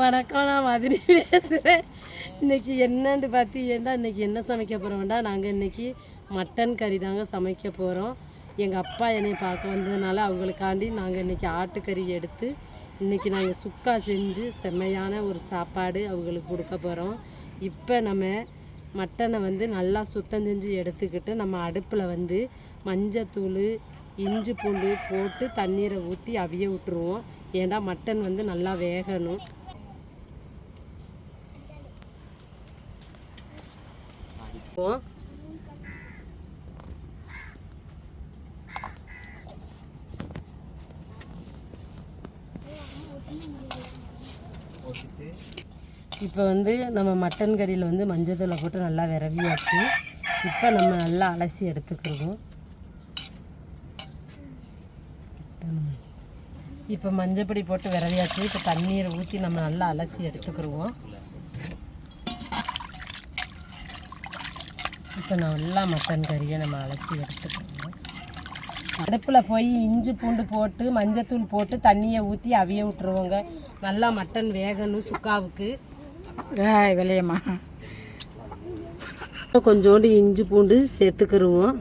வணக்கம் நான் மதுரை பேசுகிறேன் இன்றைக்கி என்னன்னு பார்த்தீங்கன்னா இன்றைக்கி என்ன சமைக்க போகிறோம்டா நாங்கள் இன்றைக்கி மட்டன் கறி தாங்க சமைக்க போகிறோம் எங்கள் அப்பா என்னை பார்க்க வந்ததுனால அவங்களுக்காண்டி நாங்கள் இன்னைக்கு ஆட்டுக்கறி எடுத்து இன்னைக்கு நாங்கள் சுக்கா செஞ்சு செம்மையான ஒரு சாப்பாடு அவங்களுக்கு கொடுக்க போகிறோம் இப்போ நம்ம மட்டனை வந்து நல்லா சுத்தம் செஞ்சு எடுத்துக்கிட்டு நம்ம அடுப்பில் வந்து மஞ்சத்தூள் இஞ்சி பூண்டு போட்டு தண்ணீரை ஊற்றி அவிய விட்டுருவோம். ஏன்னா மட்டன் வந்து நல்லா வேகணும். இப்போ இப்போ வந்து நம்ம மட்டன் கறியில் வந்து மஞ்சத்தூளை போட்டு நல்லா விரவியாச்சு இப்போ நம்ம நல்லா அலசி எடுத்துக்கிடுவோம் இப்போ மஞ்சப்பொடி போட்டு விரவியாச்சு இப்போ தண்ணீரை ஊற்றி நம்ம நல்லா அலசி எடுத்துக்கிடுவோம் இப்போ நல்லா மட்டன் கறியை நம்ம அலசி எடுத்துக்கிடுவோம் அடுப்பில் போய் இஞ்சி பூண்டு போட்டு மஞ்சத்தூள் போட்டு தண்ணியை ஊற்றி அவிய விட்டுருவோங்க. நல்லா மட்டன் வேகணும் சுக்காவுக்கு. ஏய் விளையம்மா கொஞ்சோண்டு இஞ்சி பூண்டு சேர்த்துக்கிருவோம்.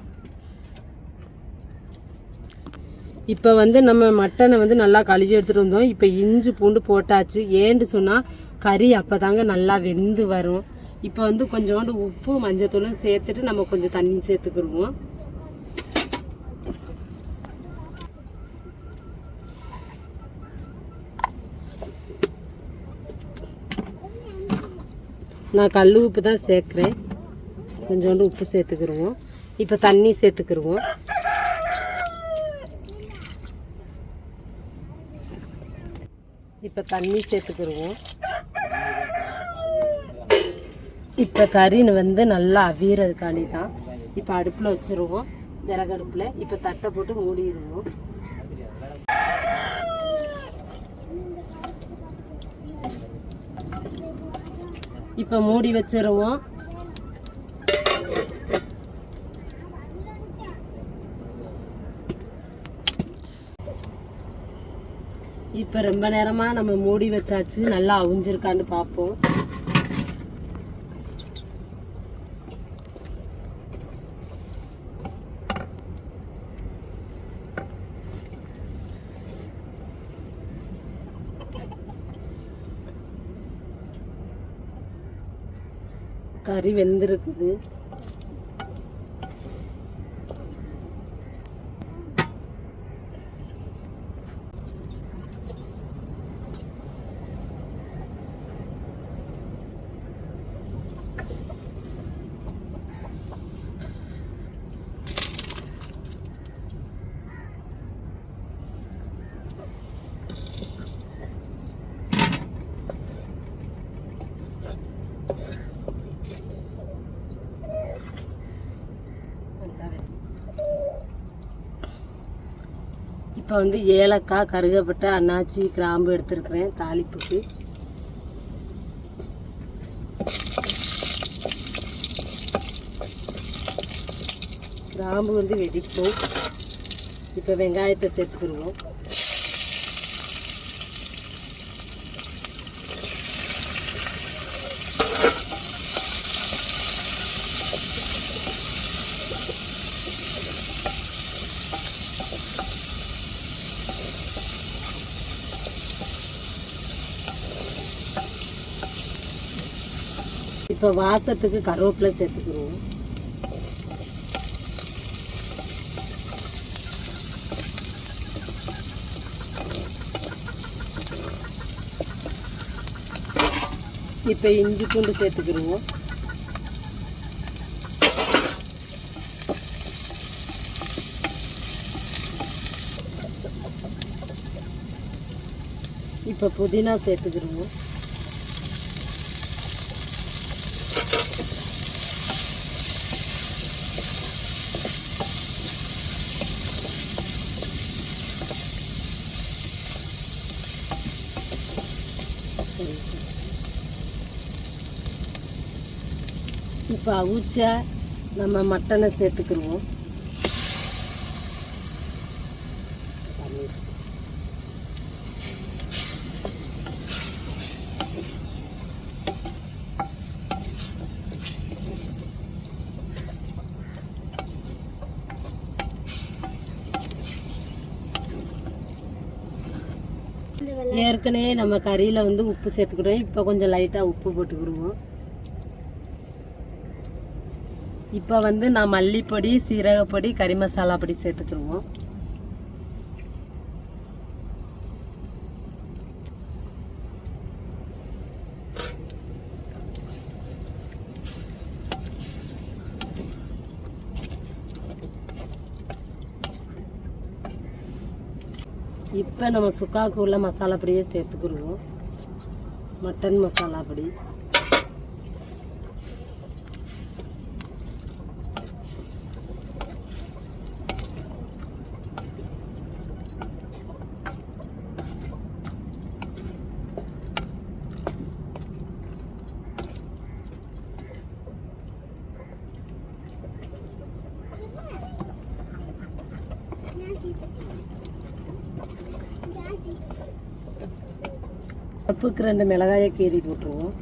இப்போ வந்து நம்ம மட்டனை வந்து நல்லா கழுவி எடுத்துகிட்டு வந்தோம். இப்போ இஞ்சி பூண்டு போட்டாச்சு. ஏன்னு சொன்னால் கறி அப்போ தாங்க நல்லா வெந்து வரும். இப்போ வந்து கொஞ்சோண்டு உப்பு மஞ்சத்தூளும் சேர்த்துட்டு நம்ம கொஞ்சம் தண்ணி சேர்த்துக்கிடுவோம். நான் கல் உப்பு தான் சேர்க்குறேன். கொஞ்சோண்டு உப்பு சேர்த்துக்கிடுவோம். இப்போ தண்ணி சேர்த்துக்கிடுவோம். இப்போ தண்ணி சேர்த்துக்கிடுவோம். இப்போ கறின்னு வந்து நல்லா அவியறதுக்காண்டி தான். இப்போ அடுப்பில் வச்சுருவோம். விறகடுப்பில். இப்போ தட்டை போட்டு மூடிடுவோம். இப்போ மூடி வச்சிருவோம். இப்போ ரொம்ப நேரமாக நம்ம மூடி வச்சாச்சு. நல்லா அவிஞ்சிருக்கான்னு பார்ப்போம். கறி வெந்திருக்குது. இப்போ வந்து ஏலக்காய் கருகப்பட்ட அன்னாச்சி கிராம்பு எடுத்துருக்குறேன் தாளிப்புக்கு. கிராம்பு வந்து வெடிக்கும் இப்போ வெங்காயத்தை சேர்த்துக்கிடுவோம். இப்போ வாசத்துக்கு கருவேப்பிலை சேர்த்துக்கிடுவோம் இப்போ இஞ்சி பூண்டு சேர்த்துக்கிடுவோம். இப்போ புதினா சேர்த்துக்கிடுவோம். இப்போ அவுச்சா நம்ம மட்டனை சேர்த்துக்கிடுவோம். ஏற்கனவே நம்ம கறியில் வந்து உப்பு சேர்த்துக்கிடுவோம் இப்போ கொஞ்சம் லைட்டாக உப்பு போட்டுக்கிடுவோம். இப்போ வந்து நான் மல்லிப்பொடி சீரகப்பொடி கறி மசாலா பொடி சேர்த்துக்கிடுவோம். இப்போ நம்ம சுக்காவுக்கு உள்ள மசாலா பொடியே சேர்த்துக்கிடுவோம் மட்டன் மசாலா பொடி. பருப்புக்கு ரெண்டு மிளகாயை கீறி போட்டுருவோம்.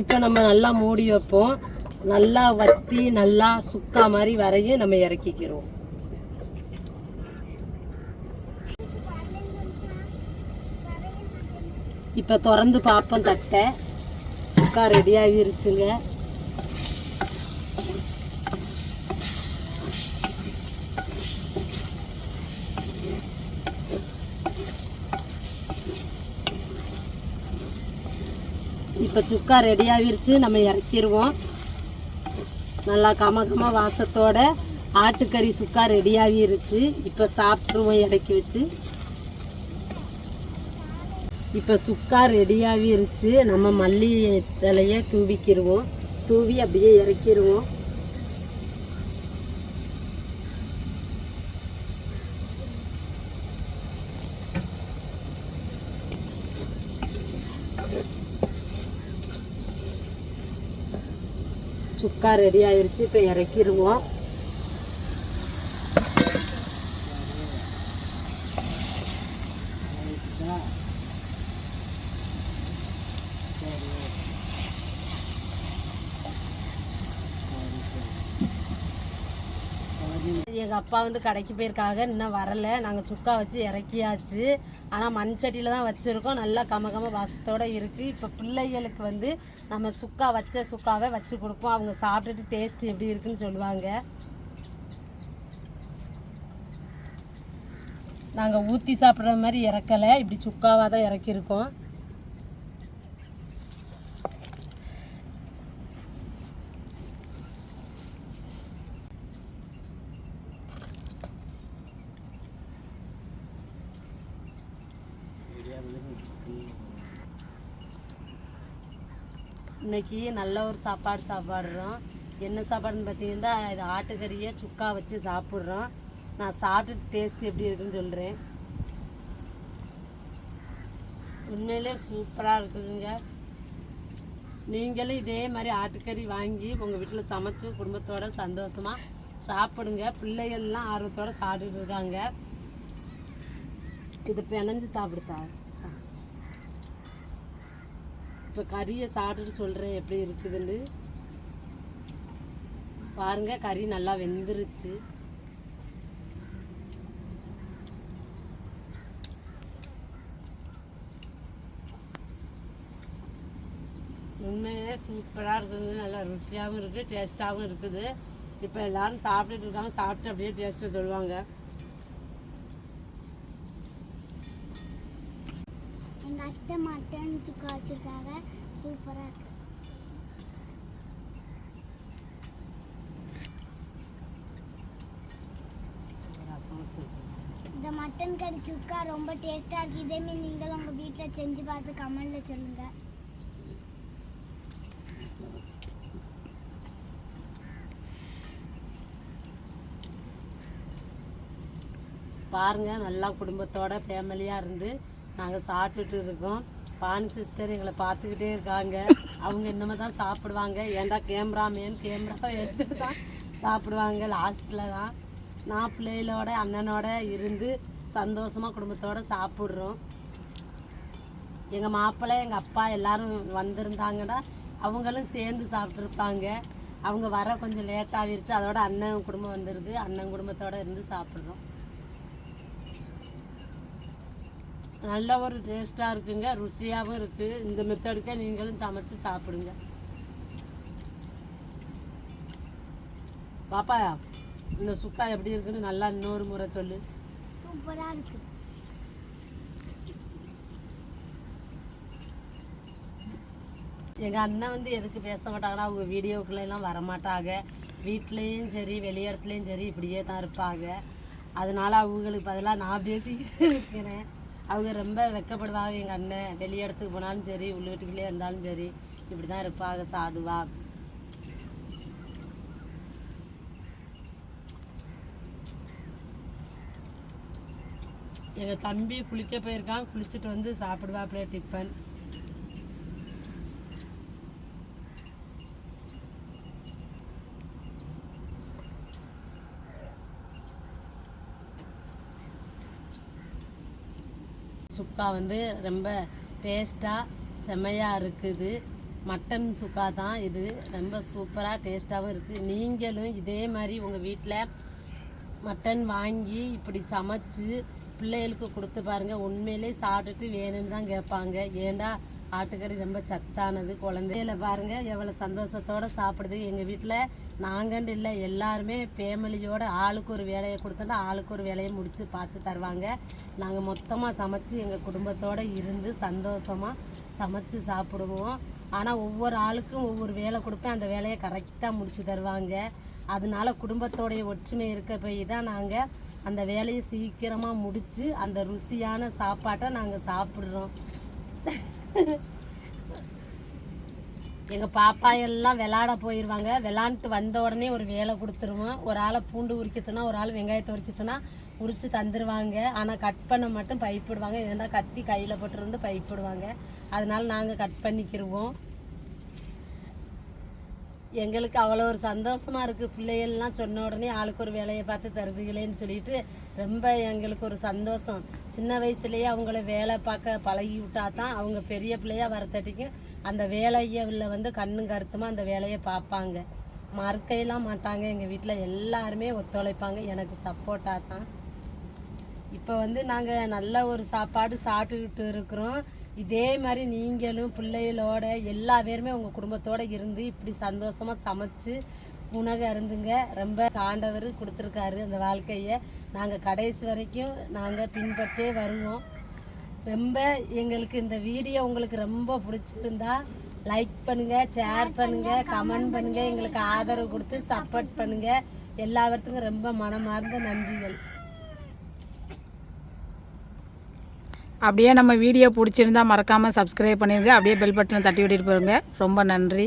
இப்போ நம்ம நல்லா மூடி வைப்போம். நல்லா வத்தி நல்லா சுக்கா மாதிரி வரையும் நம்ம இறக்கிக்கிறோம். இப்போ திறந்து பார்ப்போம் தட்டை. சுக்கா ரெடி ஆகிருச்சுங்க. இப்போ சுக்கா ரெடி ஆகிருச்சு. நம்ம இறக்கிடுவோம் நல்லா கம கம வாசத்தோட ஆட்டுக்கறி சுக்கா ரெடி ஆகிருச்சு. இப்போ சாப்பிட்ருவோம் இறக்கி வச்சு. இப்போ சுக்கா ரெடியாகிருச்சு நம்ம மல்லி தலையை தூவிக்கிடுவோம் தூவி அப்படியே இறக்கிடுவோம் சுக்கா ரெடி ஆயிடுச்சு இப்போ இறக்கிடுவோம் எங்கள் அப்பா வந்து கடைக்கு போயிருக்காங்க. இன்னும் வரலை. நாங்கள் சுக்கா வச்சு இறக்கியாச்சு. ஆனால் மண் சட்டியில் தான் வச்சுருக்கோம். நல்லா கம கம வாசத்தோடு இருக்குது இப்போ பிள்ளைகளுக்கு வந்து நம்ம சுக்கா வச்ச சுக்காவை வச்சு கொடுப்போம். அவங்க சாப்பிட்டுட்டு டேஸ்ட் எப்படி இருக்குன்னு சொல்லுவாங்க. நாங்கள் ஊற்றி சாப்பிட்ற மாதிரி இறக்கலை. இப்படி சுக்காவாக தான் இறக்கியிருக்கோம். இன்னைக்கு நல்ல ஒரு சாப்பாடு சாப்பாடுறோம். என்ன சாப்பாடுன்னு பார்த்தீங்கன்னா இது ஆட்டுக்கறியை சுக்கா வச்சு சாப்பிட்றோம். நான் சாப்பிட்டு டேஸ்ட் எப்படி இருக்குன்னு சொல்கிறேன் உண்மையிலே சூப்பராக இருக்குதுங்க. நீங்களும் இதே மாதிரி ஆட்டுக்கறி வாங்கி உங்கள் வீட்டில் சமைச்சு குடும்பத்தோட சந்தோஷமாக சாப்பிடுங்க. பிள்ளைகள்லாம் ஆர்வத்தோட சாப்பிட்டுட்டு இருக்காங்க. இது பிணைஞ்சு சாப்பிடுதா? இப்போ கறியை சாப்பிட்டுட்டு சொல்கிறேன் எப்படி இருக்குதுன்னு. பாருங்க கறி நல்லா வெந்துருச்சு. உண்மையே சூப்பராக இருக்குது. நல்லா ருசியாகவும் இருக்குது டேஸ்ட்டாகவும் இருக்குது. இப்போ எல்லோரும் சாப்பிட்டுட்டு இருக்காங்க. சாப்பிட்டு அப்படியே டேஸ்ட்டை சொல்லுவாங்க. அத்தை மட்டன் சுக்கா வச்சுருக்காங்க சூப்பராக இருக்கு. இந்த மட்டன் கறி சுக்கா ரொம்ப டேஸ்ட்டாக இருக்குது இதேமாரி நீங்களும் உங்கள் வீட்டில் செஞ்சு பார்த்து கமெண்டில் சொல்லுங்கள் பாருங்க நல்லா குடும்பத்தோட ஃபேமிலியாக இருந்து நாங்கள் சாப்பிட்டுட்டு இருக்கோம். பானு சிஸ்டர் எங்களை பார்த்துக்கிட்டே இருக்காங்க. அவங்க இன்னமும் தான் சாப்பிடுவாங்க. ஏன்டா கேமராமேன் கேமரா எடுத்துட்டு தான் சாப்பிடுவாங்க. லாஸ்ட்டில் தான் நான் பிள்ளைகளோட அண்ணனோட இருந்து சந்தோஷமாக குடும்பத்தோடு சாப்பிட்றோம். எங்கள் மாப்பிள்ளை எங்கள் அப்பா எல்லாரும் வந்திருந்தாங்கன்னா அவங்களும் சேர்ந்து சாப்பிட்ருப்பாங்க அவங்க வர கொஞ்சம் லேட் ஆகிருச்சு. அதோட அண்ணன் குடும்பம் வந்துடுது அண்ணன் குடும்பத்தோடு இருந்து சாப்பிட்றோம். நல்ல ஒரு டேஸ்ட்டாக இருக்குங்க ருசியாகவும் இருக்குது இந்த மெத்தடுக்கே நீங்களும் சமைச்சு சாப்பிடுங்க. பாப்பா இந்த சுக்கா எப்படி இருக்குன்னு நல்லா இன்னொரு முறை சொல்லு. சூப்பரா இருக்கு. எங்கள் அண்ணன் வந்து எதுக்கு பேச மாட்டாங்கன்னா அவங்க வீடியோக்குள்ள எல்லாம் வரமாட்டாங்க. வீட்லேயும் சரி வெளியிடத்துலையும் சரி இப்படியே தான் இருப்பாங்க. அதனால அவங்களுக்கு பதிலாக நான் பேசிக்கிட்டு இருக்கிறேன் அவங்க ரொம்ப வெக்கப்படுவாங்க. எங்கள் அண்ணன் வெளி இடத்துக்கு போனாலும் சரி உள்ள வீட்டுக்குள்ளே இருந்தாலும் சரி இப்படி தான் இருப்பாங்க சாதுவா. எங்கள் தம்பி குளிக்க போயிருக்கான். குளிச்சுட்டு வந்து சாப்பிடுவாப்புல டிஃபன். சுக்கா வந்து ரொம்ப டேஸ்ட்டாக செமையாக இருக்குது. மட்டன் சுக்கா தான் இது. ரொம்ப சூப்பராக டேஸ்ட்டாகவும் இருக்குது நீங்களும் இதே மாதிரி உங்கள் வீட்டில் மட்டன் வாங்கி இப்படி சமைச்சு பிள்ளைகளுக்கு கொடுத்து பாருங்கள் உண்மையிலே சாப்பிட்டுட்டு வேணும்னு தான் கேட்பாங்க. ஏண்டா ஆட்டுக்கறி ரொம்ப சத்தானது குழந்தையில பாருங்கள் எவ்வளோ சந்தோஷத்தோடு சாப்பிடுது. எங்கள் வீட்டில் நாங்கண்டு இல்லை எல்லாருமே ஃபேமிலியோட ஆளுக்கு ஒரு வேலையை கொடுத்தோன்னா ஆளுக்கு ஒரு வேலையை முடித்து பார்த்து தருவாங்க. நாங்கள் மொத்தமாக சமைச்சு எங்கள் குடும்பத்தோடு இருந்து சந்தோஷமாக சமைச்சு சாப்பிடுவோம். ஆனால் ஒவ்வொரு ஆளுக்கும் ஒவ்வொரு வேலை கொடுப்பேன். அந்த வேலையை கரெக்டாக முடித்து தருவாங்க. அதனால குடும்பத்தோடைய ஒற்றுமை இருக்க போய் தான் நாங்கள் அந்த வேலையை சீக்கிரமாக முடித்து அந்த ருசியான சாப்பாட்டை நாங்கள் சாப்பிட்றோம். எங்கள் பாப்பா எல்லாம் விளாட போயிடுவாங்க விளாண்டுட்டு வந்த உடனே ஒரு வேலை கொடுத்துருவோம். ஒரு ஆளை பூண்டு உரிக்க ஒரு ஆள் வெங்காயத்தை உரிக்க உரித்து தந்துடுவாங்க ஆனால் கட் பண்ண மட்டும் பைப்பிடுவாங்க ஏன்னா கத்தி கையில் போட்டுருந்து பைப்பிடுவாங்க அதனால நாங்கள் கட் பண்ணிக்கிருவோம். எங்களுக்கு அவ்வளோ ஒரு சந்தோஷமாக இருக்குது பிள்ளைகள்லாம் சொன்ன உடனே ஆளுக்கு ஒரு வேலையை பார்த்து தருதுகளேன்னு சொல்லிட்டு ரொம்ப எங்களுக்கு ஒரு சந்தோஷம். சின்ன வயசுலேயே அவங்கள வேலை பார்க்க பழகி விட்டா தான் அவங்க பெரிய பிள்ளையாக வரத்தட்டிக்கும் அந்த வேலையில் வந்து கண்ணும் கருத்துமாக அந்த வேலையை பார்ப்பாங்க. மறுக்கையெல்லாம் மாட்டாங்க. எங்கள் வீட்டில் எல்லாருமே ஒத்துழைப்பாங்க. எனக்கு சப்போர்ட்டாக தான். இப்போ வந்து நாங்கள் நல்ல ஒரு சாப்பாடு சாப்பிட்டுக்கிட்டு இருக்கிறோம். இதே மாதிரி நீங்களும் பிள்ளைகளோட எல்லா பேருமே உங்கள் குடும்பத்தோடு இருந்து இப்படி சந்தோஷமாக சமைச்சு உணக அருந்துங்க. ரொம்ப ஆண்டவர் கொடுத்துருக்காரு அந்த வாழ்க்கையை. நாங்கள் கடைசி வரைக்கும் நாங்கள் பின்பற்றே வருவோம். ரொம்ப எங்களுக்கு இந்த வீடியோ உங்களுக்கு ரொம்ப பிடிச்சிருந்தா லைக் பண்ணுங்கள் ஷேர் பண்ணுங்கள் கமெண்ட் பண்ணுங்கள் எங்களுக்கு ஆதரவு கொடுத்து சப்போர்ட் பண்ணுங்கள் எல்லாத்துக்கும் ரொம்ப மனமார்ந்த நன்றிகள். அப்படியே நம்ம வீடியோ பிடிச்சிருந்தா மறக்காமல் சப்ஸ்கிரைப் பண்ணிடுங்க. அப்படியே பெல் பட்டனை தட்டி விட்டுட்டு போயிருங்க. ரொம்ப நன்றி.